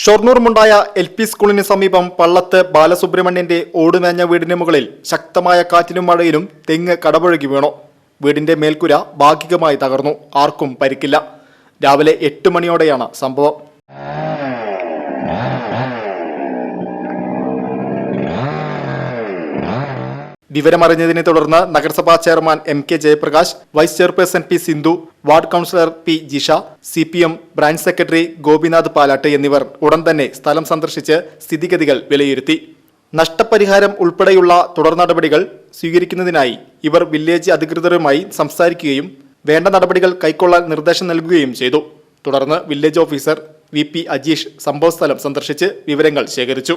ഷൊർണൂർമുണ്ടായ L P സ്കൂളിന് സമീപം പള്ളത്ത് ബാലസുബ്രഹ്മണ്യന്റെ ഓടുമേഞ്ഞ വീടിന് മുകളിൽ ശക്തമായ കാറ്റിലും മഴയിലും തെങ്ങ് കടപുഴകി വീണു. വീടിന്റെ മേൽക്കുര ഭാഗികമായി തകർന്നു. ആർക്കും പരിക്കില്ല. രാവിലെ എട്ട് മണിയോടെയാണ് സംഭവം. വിവരമറിഞ്ഞതിനെ തുടർന്ന് നഗരസഭാ chairman M K Jayaprakash vice chairperson P Sindhu ward councillor P Jisha C P M branch secretary Gopinath Palat എന്നിവർ ഉടൻ തന്നെ സ്ഥലം സന്ദർശിച്ച് സ്ഥിതിഗതികൾ വിലയിരുത്തി. നഷ്ടപരിഹാരം ഉൾപ്പെടെയുള്ള തുടർ നടപടികൾ സ്വീകരിക്കുന്നതിനായി ഇവർ വില്ലേജ് അധികൃതരുമായി സംസാരിക്കുകയും വേണ്ട നടപടികൾ കൈക്കൊള്ളാൻ നിർദ്ദേശം നൽകുകയും ചെയ്തു. തുടർന്ന് village officer V P Ajeesh സംഭവസ്ഥലം സന്ദർശിച്ച് വിവരങ്ങൾ ശേഖരിച്ചു.